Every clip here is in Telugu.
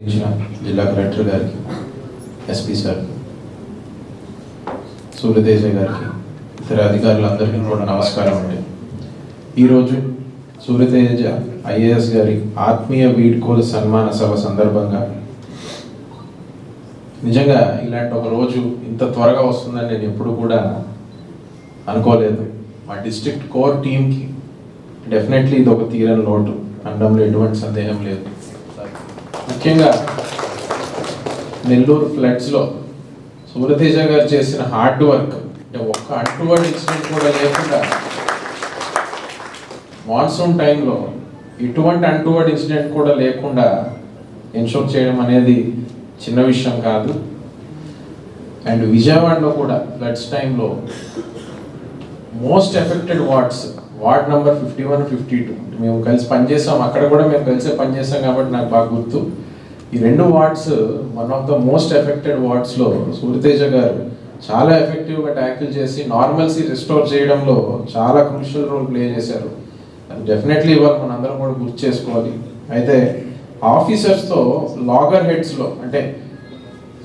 ఇచ్చిన జిల్లా కలెక్టర్ గారికి ఎస్పీ సార్ సూర్యదేశ గారికి ఇతర అధికారులందరికీ కూడా నమస్కారం అండి. ఈరోజు సూర్యతేజ ఐఏఎస్ గారి ఆత్మీయ వీడ్కోలు సన్మాన సభ సందర్భంగా నిజంగా ఇలాంటి ఒక రోజు ఇంత త్వరగా వస్తుందని నేను ఎప్పుడు కూడా అనుకోలేదు. మా డిస్ట్రిక్ట్ కోర్ టీంకి డెఫినెట్లీ ఇది ఒక తీరని లోటు. అనడంలో ఎటువంటి సందేహం లేదు. ముఖ్యంగా నెల్లూరు ఫ్లడ్స్లో సూర్యతేజ గారు చేసిన హార్డ్ వర్క్ అంటే ఒక్క అంటువర్డ్ ఇన్సిడెంట్ కూడా లేకుండా మాన్సూన్ టైంలో ఇటువంటి అంటువర్డ్ ఇన్సిడెంట్ కూడా లేకుండా ఇన్షోర్ చేయడం అనేది చిన్న విషయం కాదు. అండ్ విజయవాడలో కూడా ఫ్లడ్స్ టైంలో most affected wards ward number fifty one fifty two. మేము కలిసి పనిచేసాం అక్కడ కూడా మేము కలిసే పనిచేసాం కాబట్టి నాకు బాగా గుర్తు. ఈ రెండు wards one of the most affected వార్డ్స్లో Suryateja గారు చాలా ఎఫెక్టివ్గా ట్యాకిల్ చేసి నార్మల్సీ రిస్టోర్ చేయడంలో చాలా క్రూషియల్ రోల్ ప్లే చేశారు. డెఫినెట్లీ ఇవాళ మనందరం కూడా గుర్తు చేసుకోవాలి. అయితే ఆఫీసర్స్తో లాగర్ హెడ్స్లో అంటే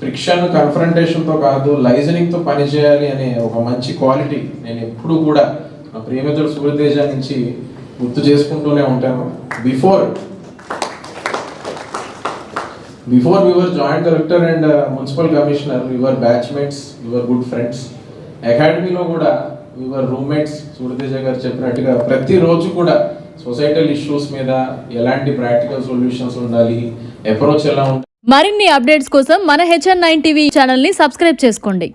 ఫ్రిక్షన్ కన్ఫరంటేషన్తో కాదు లైజనింగ్తో పనిచేయాలి అనే ఒక మంచి క్వాలిటీ నేను ఎప్పుడు కూడా నా ప్రియమిత్రుడు సూర్యతేజ నుంచి గుర్తు చేసుకుంటూనే ఉంటాను. Before before your joint director and municipal commissioner your batchmates your good friends అకాడమీలో కూడా యువర్ రూమ్మేట్స్ సూర్యతేజ గారు చెప్పినట్టుగా ప్రతిరోజు కూడా సొసైటల్ ఇష్యూస్ మీద ఎలాంటి ప్రాక్టికల్ సొల్యూషన్స్ ఉండాలి అప్రోచ్ ఎలా ఉండాలి మరిన్ని అప్డేట్స్ కోసం మన హెచ్ఎన్ నైన్ టీవీ ఛానల్ని సబ్స్క్రైబ్ చేసుకోండి.